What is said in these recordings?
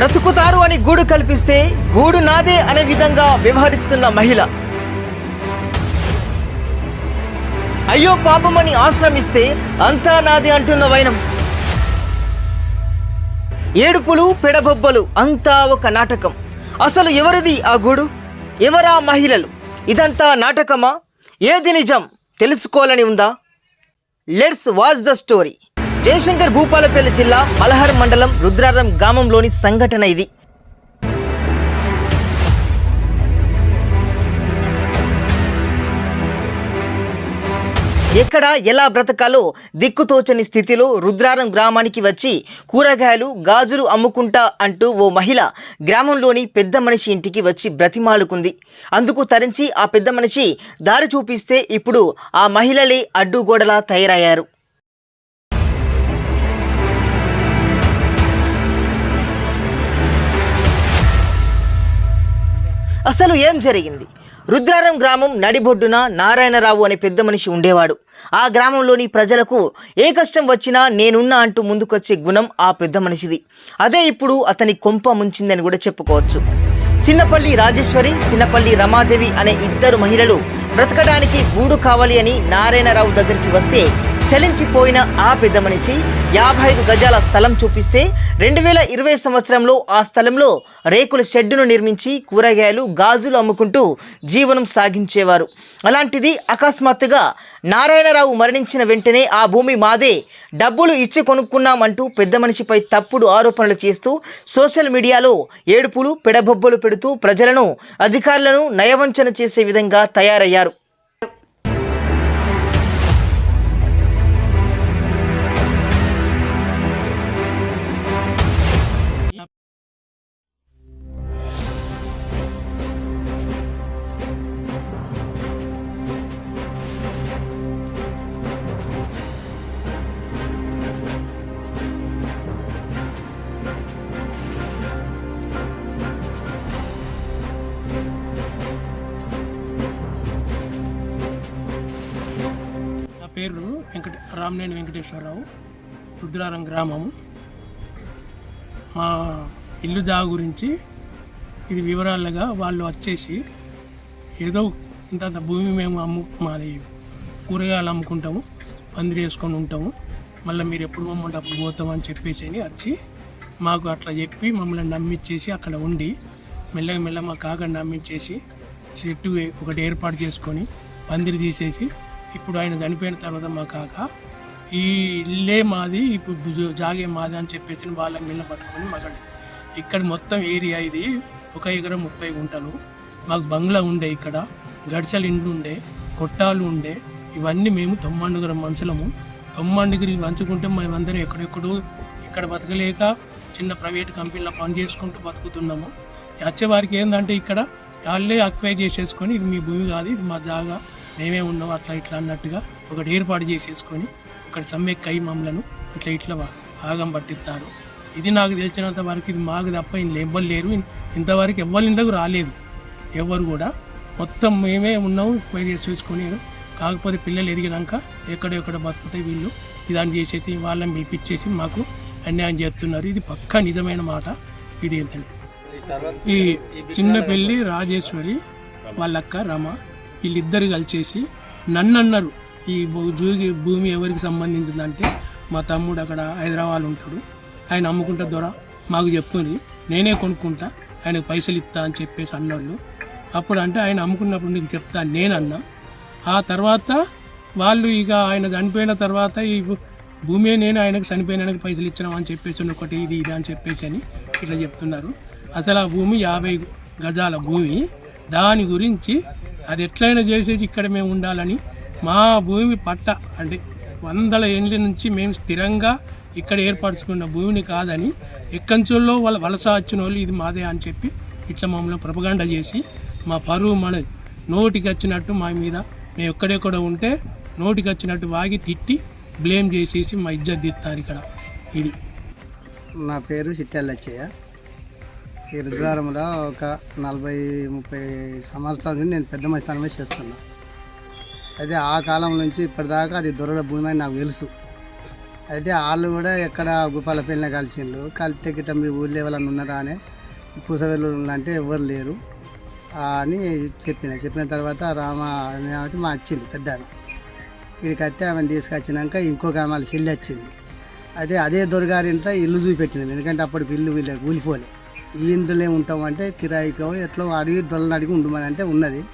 బ్రతుకుతారు అని గూడు కల్పిస్తే గూడు నాదే అనే విధంగా వ్యవహరిస్తున్న మహిళ. అయ్యో పాపమని ఆశ్రమిస్తే అంతా నాది అంటున్న వైనం. ఏడుపులు పెడబొబ్బలు అంతా ఒక నాటకం. అసలు ఎవరిది ఆ గూడు? ఎవరా మహిళలు? ఇదంతా నాటకమా? ఏది నిజం? తెలుసుకోవాలని ఉందా? Let's watch the story Jayashankar Bhupalpally జిల్లా మలహర్ మండలం రుద్రారం గ్రామంలోని సంఘటన ఇది. ఎక్కడ ఎలా బ్రతకాలో దిక్కుతోచని స్థితిలో రుద్రారం గ్రామానికి వచ్చి కూరగాయలు గాజులు అమ్ముకుంటా అంటూ ఓ మహిళ గ్రామంలోని పెద్ద మనిషి ఇంటికి వచ్చి బ్రతిమాలుకుంది. అందుకు తరించి ఆ పెద్ద మనిషి దారి చూపిస్తే ఇప్పుడు ఆ మహిళలే అడ్డుగోడలా తయారయ్యారు. అసలు ఏం జరిగింది? రుద్రారం గ్రామం నడిబొడ్డున నారాయణరావు అనే పెద్ద మనిషి ఉండేవాడు. ఆ గ్రామంలోని ప్రజలకు ఏ కష్టం వచ్చినా నేనున్నా అంటూ ముందుకొచ్చే గుణం ఆ పెద్ద మనిషిది. అదే ఇప్పుడు అతని కొంప ముంచిందని కూడా చెప్పుకోవచ్చు. చిన్నపల్లి రాజేశ్వరి చిన్నపల్లి రమాదేవి అనే ఇద్దరు మహిళలు బ్రతకడానికి గూడు కావాలి అని నారాయణరావు దగ్గరికి వస్తే చలించిపోయిన ఆ పెద్ద మనిషి యాభై ఐదు గజాల స్థలం చూపిస్తే రెండు వేల ఇరవై సంవత్సరంలో ఆ స్థలంలో రేకుల షెడ్డును నిర్మించి కూరగాయలు గాజులు అమ్ముకుంటూ జీవనం సాగించేవారు. అలాంటిది అకస్మాత్తుగా నారాయణరావు మరణించిన వెంటనే ఆ భూమి మాదే డబ్బులు ఇచ్చి కొనుక్కున్నామంటూ పెద్ద మనిషిపై తప్పుడు ఆరోపణలు చేస్తూ సోషల్ మీడియాలో ఏడుపులు పెడబొబ్బలు పెడుతూ ప్రజలను అధికారులను నయవంచన చేసే విధంగా తయారయ్యారు. రామనేని వెంకటేశ్వరరావు రుద్రారం గ్రామం మా ఇల్లు దా గురించి ఇది వివరాలుగా వాళ్ళు వచ్చేసి ఏదో ఇంత భూమి మేము అమ్ము మాది కూరగాయలు అమ్ముకుంటాము పందిరి వేసుకొని ఉంటాము. మళ్ళీ మీరు ఎప్పుడు మమ్మల్ని అప్పుడు పోతామని చెప్పేసి అని వచ్చి మాకు అట్లా చెప్పి మమ్మల్ని నమ్మించేసి అక్కడ ఉండి మెల్లగా మెల్ల మా కాకని నమ్మించేసి చెట్టు ఒకటి ఏర్పాటు చేసుకొని పందిరి తీసేసి ఇప్పుడు ఆయన చనిపోయిన తర్వాత మా కాక ఈ ఇల్లే మాది ఇప్పుడు జాగే మాది అని చెప్పేసి వాళ్ళ మిల్ల పట్టుకొని మాకు ఇక్కడ మొత్తం ఏరియా ఇది ఒక ఎకరం ముప్పై గుంటలు. మాకు బంగ్లా ఉండే ఇక్కడ గడిచలు ఇండ్లు ఉండే కొట్టాలు ఉండే ఇవన్నీ మేము తొమ్మండుగురం మనుషులము తొమ్మండుగురి పంచుకుంటే మేమందరం ఎక్కడెక్కడో ఇక్కడ బతకలేక చిన్న ప్రైవేట్ కంపెనీలో పని చేసుకుంటూ బతుకుతున్నాము వచ్చేవారికి ఏంటంటే ఇక్కడ వాళ్ళే అక్వైర్ చేసేసుకొని ఇది మీ భూమి కాదు ఇది మా జాగా మేమే ఉన్నాం అట్లా ఇట్లా అన్నట్టుగా ఒకటి ఏర్పాటు చేసేసుకొని ఒకటి సమ్మెక్కై మమ్మలను ఇట్లా ఇట్లా ఆగం పట్టిస్తారు. ఇది నాకు తెలిసినంత వరకు ఇది మాకు తప్ప ఇంట్లో ఎవ్వరు లేరు. ఇంతవరకు ఎవ్వరి ఇంట్లోకి రాలేదు. ఎవరు కూడా. మొత్తం మేమే ఉన్నాము పై చూసుకొని కాకపోతే పిల్లలు ఎదిగినాక ఎక్కడెక్కడ బతుకుతాయి వీళ్ళు. ఇదాన్ని చేసేసి వాళ్ళని పిలిపించేసి మాకు అన్యాయం చేస్తున్నారు. ఇది పక్కా నిజమైన మాట. ఇది ఏంటంటే ఈ చిన్న పెళ్ళి రాజేశ్వరి వాళ్ళక్క రమ వీళ్ళిద్దరు కలిసేసి నన్ను అన్నారు ఈ భూ- జూగి భూమి ఎవరికి సంబంధించిందంటే మా తమ్ముడు అక్కడ హైదరాబాద్ ఉంటాడు. ఆయన అమ్ముకుంటా ద్వారా మాకు చెప్పుంది నేనే కొనుక్కుంటా ఆయనకు పైసలు ఇస్తా అని చెప్పేసి అన్నోళ్ళు. అప్పుడు అంటే ఆయన అమ్ముకున్నప్పుడు నీకు చెప్తా నేనన్నా. ఆ తర్వాత వాళ్ళు ఇక ఆయన చనిపోయిన తర్వాత ఈ భూమి నేను ఆయనకు చనిపోయినానికి పైసలు ఇచ్చినామని చెప్పేసి ఒకటి ఇది ఇది అని చెప్పేసి అని ఇట్లా చెప్తున్నారు. అసలు ఆ భూమి యాభై గజాల భూమి. దాని గురించి అది ఎట్లయినా చేసేసి ఇక్కడ మేము ఉండాలని మా భూమి పట్ట అంటే వందల ఏండ్ల నుంచి మేము స్థిరంగా ఇక్కడ ఏర్పరచుకున్న భూమిని కాదని ఎక్కంచుల్లో వాళ్ళ వలస వచ్చిన వాళ్ళు ఇది మాదే అని చెప్పి ఇట్లా మమ్మల్ని ప్రపగాండ చేసి మా పరువు మనది నోటికి వచ్చినట్టు మా మీద మేము ఎక్కడెక్కడ ఉంటే నోటికి వచ్చినట్టు వాగి తిట్టి బ్లేమ్ చేసేసి మా ఇజ్జత్ తీస్తారు ఇక్కడ. ఇది. నా పేరు చిట్టాలచ్చయ్య ఈ రుద్రారంలో ఒక నలభై ముప్పై సంవత్సరాల నుండి నేను పెద్ద మనిషి చేస్తున్నాను చేస్తున్నా. అయితే ఆ కాలం నుంచి ఇప్పటిదాకా అది దొరల భూమి అని నాకు తెలుసు. అయితే వాళ్ళు కూడా ఎక్కడ గోపాలపల్లిన కలిసిండ్రు కలిసి గిట్ట మీ ఊళ్ళో ఎవరైనా ఉన్నారా అని పూసవెల్లు అంటే ఎవరు లేరు. అని చెప్పిన. చెప్పిన తర్వాత రామ అనే మా వచ్చింది పెద్ద ఇక్కడికి వస్తే ఆమెను తీసుకొచ్చినాక ఇంకొక ఆమె వాళ్ళ చెల్లి వచ్చింది. అదే అదే దొరగారింట్లో ఇల్లు చూపెట్టింది. ఎందుకంటే అప్పటికి ఇల్లు వీళ్ళకి కూలిపోలే. ఈ ఇందులో ఉంటామంటే కిరాయికో ఎట్లా అడిగి దొల్లని అడిగి ఉండమని అంటే ఉన్నది.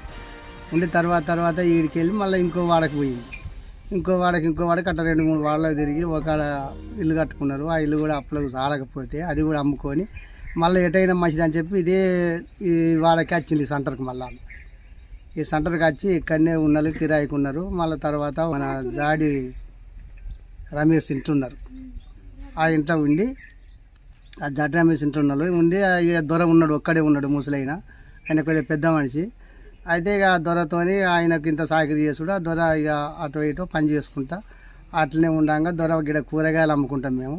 ఉండి తర్వాత తర్వాత వీడికి వెళ్ళి మళ్ళీ ఇంకో వాడకు పోయింది. ఇంకో వాడకి ఇంకో వాడకి అట్లా రెండు మూడు వాళ్ళకి తిరిగి ఒక ఇల్లు కట్టుకున్నారు. ఆ ఇల్లు కూడా అప్పులకు సారకపోతే అది కూడా అమ్ముకొని మళ్ళీ ఎటైనా మంచిది అని చెప్పి ఇదే ఈ వాడకి వచ్చింది ఈ సెంటర్కి మళ్ళీ ఈ సెంటర్కి వచ్చి ఇక్కడనే ఉన్నారు కిరాయికి ఉన్నారు. మళ్ళీ తర్వాత మన జాడి రమేష్ ఇంట్లో ఆ ఇంట్లో ఉండి ఆ జడ్ రమేష్ ఇంట్లో ఉన్నారు. ఉండి దొర ఉన్నాడు ఒక్కడే ఉన్నాడు ముసలైన. ఆయన కొద్దిగా పెద్ద మనిషి. అయితే ఇక దొరతోని ఆయనకు ఇంత సాకిరి చేసుడు ఆ దొర ఇక అటు ఇటు పని చేసుకుంటా. అట్లనే ఉండంగా దొర గిడ కూరగాయలు అమ్ముకుంటాం మేము.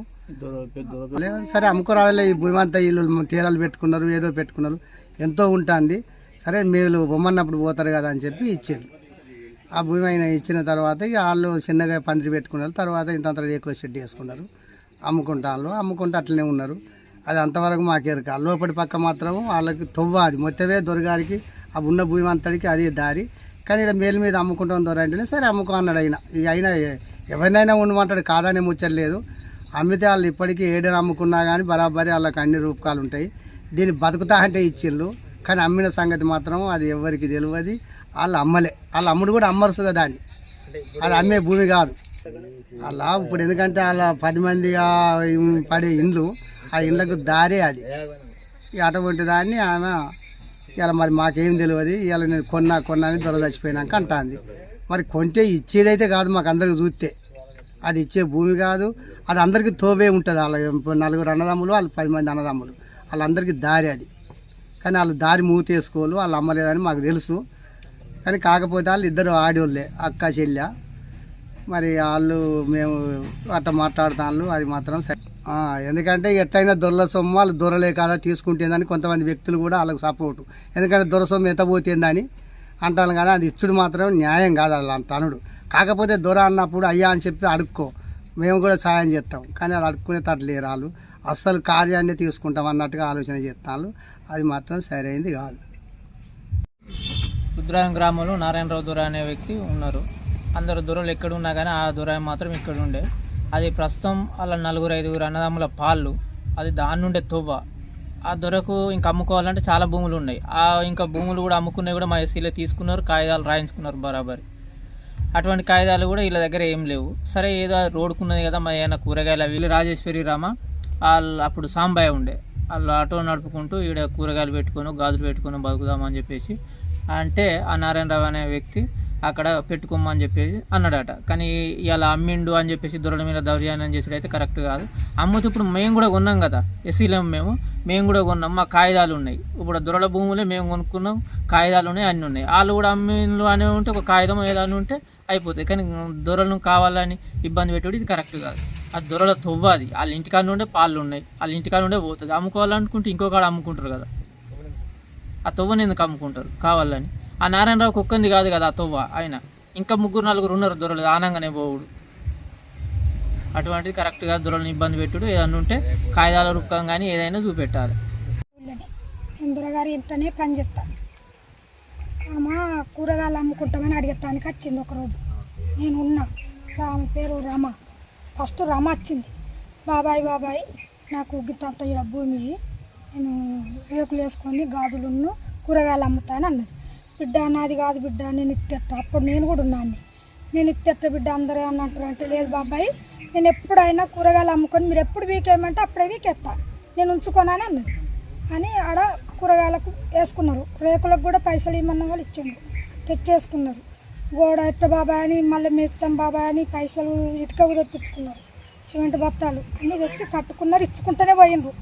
లేదు సరే అమ్ముకోరాదులే ఈ భూమి అంతా ఇల్లు తీరాలు పెట్టుకున్నారు ఏదో పెట్టుకున్నారు. ఎంతో ఉంటుంది. సరే మీరు బొమ్మన్నప్పుడు పోతారు కదా అని చెప్పి ఇచ్చారు ఆ భూమి ఆయన ఇచ్చిన తర్వాత ఇక వాళ్ళు చిన్నగా పందిరి పెట్టుకున్నారు. తర్వాత ఇంత రేకుల షెడ్ వేసుకున్నారు. అమ్ముకుంటా వాళ్ళు అమ్ముకుంటూ అట్లనే ఉన్నారు. అది అంతవరకు మాకేరక లోపటి పక్క మాత్రం వాళ్ళకి తొవ్వ అది. మొత్తమే దొరగారికి ఆ ఉన్న భూమి అంతటికి అదే దారి. కానీ ఇక్కడ మేలు మీద అమ్ముకుంటాం దొర అంటేనే సరే అమ్ముకో అన్నాడు ఆయన. ఇక అయినా ఎవరినైనా ఉండమంటాడు కాదనే ముచ్చట్లేదు అమ్మితే వాళ్ళు ఇప్పటికీ ఏడని అమ్ముకున్నా కానీ బరాబరి వాళ్ళకి అన్ని రూపకాలు ఉంటాయి. దీన్ని బతుకుతా అంటే ఇచ్చిళ్ళు. కానీ అమ్మిన సంగతి మాత్రం అది ఎవరికి తెలియదు. వాళ్ళు అమ్మలే. వాళ్ళు అమ్ముడు కూడా అమ్మరుసుగా దాన్ని అది అమ్మే భూమి కాదు. అలా ఇప్పుడు ఎందుకంటే వాళ్ళ పది మందిగా పడే ఇండ్లు ఆ ఇండ్లకు దారే అది. అటువంటి దాన్ని ఆమె ఇలా మరి మాకేం తెలియదు ఇలా నేను కొన్నా కొన్నా అని దొర చచ్చిపోయినాక అంటాంది. మరి కొంటే ఇచ్చేదైతే కాదు మాకు అందరికి చూస్తే. అది ఇచ్చే భూమి కాదు అది అందరికీ తోవే ఉంటుంది. వాళ్ళ నలుగురు అన్నదమ్ములు వాళ్ళు పది మంది అన్నదమ్ములు. వాళ్ళందరికీ దారి అది. కానీ వాళ్ళు దారి మూతేసుకోవాలి వాళ్ళు అమ్మలేదని మాకు తెలుసు. కానీ కాకపోతే వాళ్ళు ఇద్దరు ఆడోళ్ళే అక్క చెల్లె. మరి వాళ్ళు మేము అట్ట మాట్లాడుతాను అది మాత్రం సరే. ఎందుకంటే ఎట్టయినా దొరల సొమ్ము వాళ్ళు దొరలే కదా తీసుకుంటుందని కొంతమంది వ్యక్తులు కూడా వాళ్ళకి సపోర్టు ఎందుకంటే దొర సొమ్ము ఎంత పోతుందని అంటాను కానీ అది ఇచ్చుడు మాత్రం న్యాయం కాదు అలా తనుడు కాకపోతే దొర అన్నప్పుడు అయ్యా అని చెప్పి అడుక్కో మేము కూడా సాయం చేస్తాం. కానీ అది అడుక్కునే తట్టు వాళ్ళు. అస్సలు కార్యాన్ని తీసుకుంటాం అన్నట్టుగా ఆలోచన చేస్తాను అది మాత్రం సరైనది కాదు. రుద్రాయం గ్రామంలో నారాయణరావు దొర అనే వ్యక్తి ఉన్నారు. అందరు దొరలు ఎక్కడున్నా కానీ ఆ దొరాయం మాత్రం ఇక్కడ ఉండే. అది ప్రస్తుతం అలా నలుగురు ఐదుగురు అన్నదమ్ముల పాళ్ళు అది దాని నుండే తొవ్వ. ఆ దొరకు ఇంకా అమ్ముకోవాలంటే చాలా భూములు ఉన్నాయి. ఆ ఇంకా భూములు కూడా అమ్ముకున్నవి కూడా మా ఎస్సీలో తీసుకున్నారు కాగితాలు రాయించుకున్నారు బరాబరి. అటువంటి కాగితాలు కూడా వీళ్ళ దగ్గర ఏం లేవు. సరే ఏదో రోడ్డుకున్నది కదా మా ఏమైనా కూరగాయలు వీళ్ళు రాజేశ్వరి రామ వాళ్ళు అప్పుడు సాంబాయ ఉండే. వాళ్ళు ఆటో నడుపుకుంటూ ఈడ కూరగాయలు పెట్టుకొని గాజులు పెట్టుకొని బతుకుదామని చెప్పేసి. అంటే ఆ నారాయణరావు అనే వ్యక్తి అక్కడ పెట్టుకోమని చెప్పేసి అన్నాడట. కానీ ఇలా అమ్మిండు అని చెప్పేసి దొరల మీద దౌర్యాన్ని చేసేది అయితే కరెక్ట్ కాదు. అమ్ముతూ ఇప్పుడు మేము కూడా కొన్నాం కదా ఎస్సీలం మేము మేము కూడా కొన్నాం మా కాగితాలు ఉన్నాయి. ఇప్పుడు దొరల భూములే మేము కొనుక్కున్నాం కాగితాలు ఉన్నాయి అన్నీ ఉన్నాయి. వాళ్ళు కూడా అమ్మిండ్లు అని ఉంటే ఒక కాగితం ఏదైనా ఉంటే అయిపోతాయి. కానీ దొరలను కావాలని ఇబ్బంది పెట్టుడు ఇది కరెక్ట్ కాదు. ఆ దొరల తొవ్వాది వాళ్ళ ఇంటికాడ నుండే పాలు ఉన్నాయి. వాళ్ళ ఇంటికాడ నుండే పోతుంది. అమ్ముకోవాలనుకుంటే ఇంకొకడ అమ్ముకుంటారు కదా. ఆ తొవ్వని ఎందుకు అమ్ముకుంటారు కావాలని? ఆ నారాయణరావు కుక్కంది కాదు కదా ఆ తొవ్వ ఆయన. ఇంకా ముగ్గురు నలుగురు ఉన్నారు దొరలు ఆనంగానే పోవుడు. అటువంటిది కరెక్ట్గా దొరలను ఇబ్బంది పెట్టుడు ఏదన్నా ఉంటే కాయిదాల రూపకం కానీ ఏదైనా చూపెట్టాలి. నేను దొరగారి ఇంటనే పని చేస్తాను ఆమె కూరగాయలు అమ్ముకుంటామని అడిగేస్తానికి వచ్చింది ఒకరోజు. నేను ఉన్నా. ఆమె పేరు రమ. ఫస్ట్ రమ వచ్చింది. బాబాయ్ బాబాయ్ నాకు గిత్తంత ఈడ భూమి నేను రేకులు వేసుకొని గాజులున్ను కూరగాయలు అమ్ముతాను అన్నది బిడ్డ నాది కాదు బిడ్డ నేను ఇత్తెత్తా అప్పుడు నేను కూడా ఉన్నాను నేను ఇత్తెత్త బిడ్డ అందరూ అన్నట్టు అంటే లేదు బాబాయ్ నేను ఎప్పుడైనా కూరగాయలు అమ్ముకొని మీరు ఎప్పుడు వీకేయమంటే అప్పుడే వీకెత్తా. నేను ఉంచుకోనని అన్నది. అని ఆడ కూరగాయలకు వేసుకున్నారు. రేకులకు కూడా పైసలు ఇమ్మన్న వాళ్ళు ఇచ్చిండు తెచ్చేసుకున్నారు. గోడ ఎట్ట బాబాయ్ అని మళ్ళీ మిగతా బాబాయ్ అని పైసలు ఇటుక తెప్పించుకున్నారు. సిమెంట్ బత్తాలు అన్నీ తెచ్చి కట్టుకున్నారు ఇచ్చుకుంటూనే పోయిండ్రు.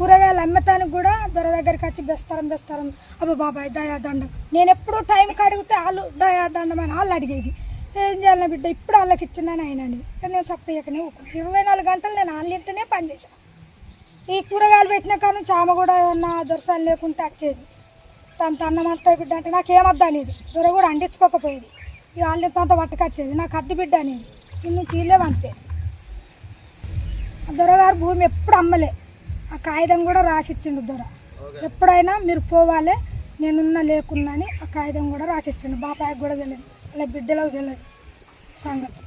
కూరగాయలు అమ్మటానికి కూడా దొర దగ్గరికి వచ్చి బెస్తారం బెస్తారం. అబ్బా బాబాయ్ దయాదండం. నేను ఎప్పుడు టైంకి అడిగితే వాళ్ళు దయాదండం అని వాళ్ళు అడిగేది. ఏం చేయాలి బిడ్డ? ఇప్పుడు వాళ్ళకి ఇచ్చినాను ఆయనని నేను సప్పయ్యకనే ఇరవై నాలుగు గంటలు నేను వాళ్ళింటనే పనిచేశాను ఈ కూరగాయలు పెట్టిన కానీ చామ కూడా ఏమన్నా దొరసాలు లేకుంటే వచ్చేది తన అన్నం అంటే బిడ్డ అంటే నాకు ఏమద్దు అనేది. దొర కూడా అండించుకోకపోయేది ఇక వాళ్ళ తనతో పట్టుకొచ్చేది. నాకు అద్దె బిడ్డ అనేది. ఇన్ని చీలేమంతే దొరగారు భూమి ఎప్పుడు అమ్మలే. ఆ కాగితం కూడా రాసిచ్చిండు దొర. ఎప్పుడైనా మీరు పోవాలి నేనున్నా లేకున్నా అని ఆ కాగితం కూడా రాసిచ్చిండు. బాపాయికి కూడా తెలియదు. అలా బిడ్డలకు తెలియదు. సంగతి?